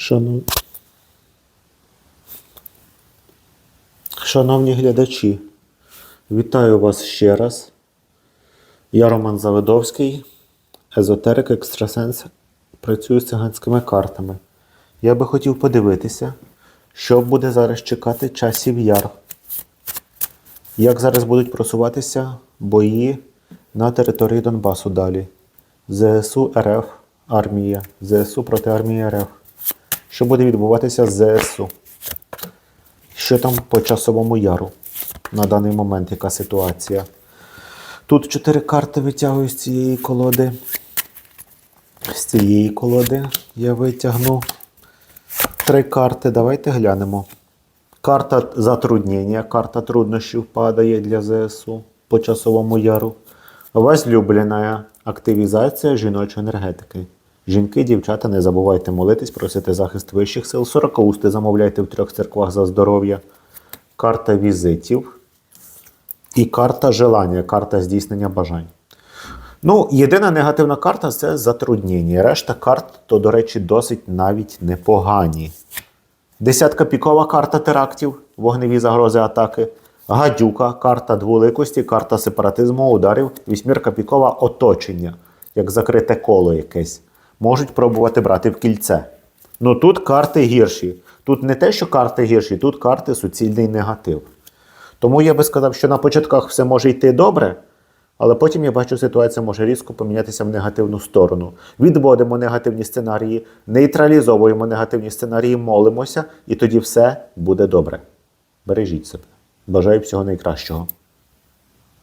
Шанов... Шановні глядачі, вітаю вас ще раз. Я Роман Завидовський, езотерик, екстрасенс, працюю з циганськими картами. Я би хотів подивитися, що буде зараз чекати часів яр. Як зараз будуть просуватися бої на території Донбасу далі? ЗСУ РФ, армія, ЗСУ проти армії РФ. Що буде відбуватися з ЗСУ? Що там по часовому яру на даний момент, яка ситуація? Тут чотири карти витягую з цієї колоди. З цієї колоди я витягну три карти. Давайте глянемо. Карта затруднення, карта труднощів падає для ЗСУ по часовому яру. Возлюблена активізація жіночої енергетики. Жінки, дівчата, не забувайте молитись, просити захист вищих сил. Сорокаусти замовляйте в трьох церквах за здоров'я. Карта візитів. І карта желання, карта здійснення бажань. Ну, єдина негативна карта це затруднення. Решта карт, то, до речі, досить навіть непогані. Десятка пікова карта терактів, вогневі загрози атаки. Гадюка, карта дволикості, карта сепаратизму, ударів, вісьмірка пікова оточення, як закрите коло якесь. Можуть пробувати брати в кільце. Ну тут карти гірші. Тут не те, що карти гірші, тут карти суцільний негатив. Тому я би сказав, що на початках все може йти добре, але потім я бачу, ситуація може різко помінятися в негативну сторону. Відводимо негативні сценарії, нейтралізовуємо негативні сценарії, молимося, і тоді все буде добре. Бережіть себе. Бажаю всього найкращого.